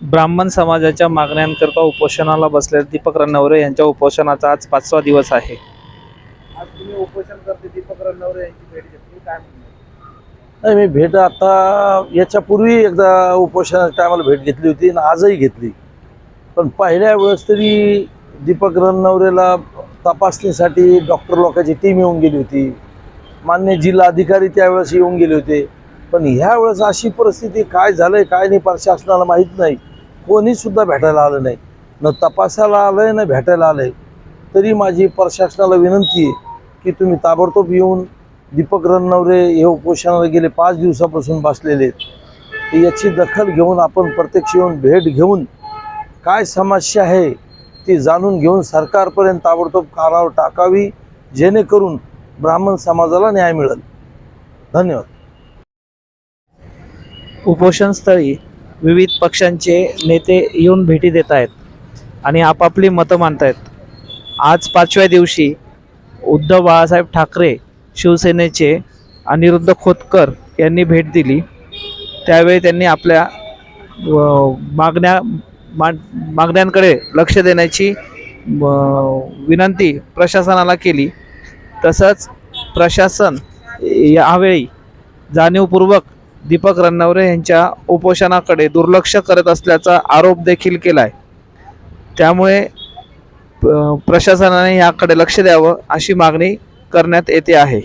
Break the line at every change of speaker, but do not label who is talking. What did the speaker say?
ब्राह्मण समाजाच्या मागण्यांकरता उपोषणाला बसलेले दीपक रनवरे यांच्या उपोषणाचा आज पाचवा दिवस आहे.
आज तुम्ही उपोषण करते दीपक रणनवरे यांची भेट घेतली काय म्हणणं
नाही मी भेट आता याच्यापूर्वी एकदा उपोषणाच्या टायमाला भेट घेतली होती आणि आजही घेतली. पण पहिल्या वेळेस तरी दीपक रणनवरेला तपासणीसाठी डॉक्टर लोकांची टीम येऊन गेली होती. मान्य जिल्हा अधिकारी त्यावेळेस येऊन गेले होते. पण ह्या वेळेस अशी परिस्थिती काय झालंय काय नाही प्रशासनाला माहीत नाही. कोणी सुद्धा भेटायला आलं नाही. न तपासायला आलंय न भेटायला आलंय. तरी माझी प्रशासनाला विनंती आहे की तुम्ही ताबडतोब येऊन दीपक रणनवरे हे उपोषणाला गेले पाच दिवसापासून बसलेले आहेत. याची दखल घेऊन आपण प्रत्यक्ष येऊन भेट घेऊन काय समस्या आहे ती जाणून घेऊन सरकारपर्यंत ताबडतोब कारावर टाकावी जेणेकरून ब्राह्मण समाजाला न्याय मिळेल. धन्यवाद.
उपोषणस्थळी विविध पक्षांचे नेते येऊन भेटी देत आहेत आणि आपापली मतं मांडतायत. आज पाचव्या दिवशी उद्धव बाळासाहेब ठाकरे शिवसेनेचे अनिरुद्ध खोतकर यांनी भेट दिली. त्यावेळी त्यांनी आपल्या मागण्या मा- मागण्यांकडे लक्ष देण्याची विनंती प्रशासनाला केली. तसंच प्रशासन यावेळी जाणीवपूर्वक दीपक रन्नवरे यांच्या उपोषणाकडे दुर्लक्ष करत असल्याचा आरोप देखील केला आहे त्यामुळे प्रशासनाने याकडे लक्ष द्यावं अशी मागणी करण्यात येते आहे.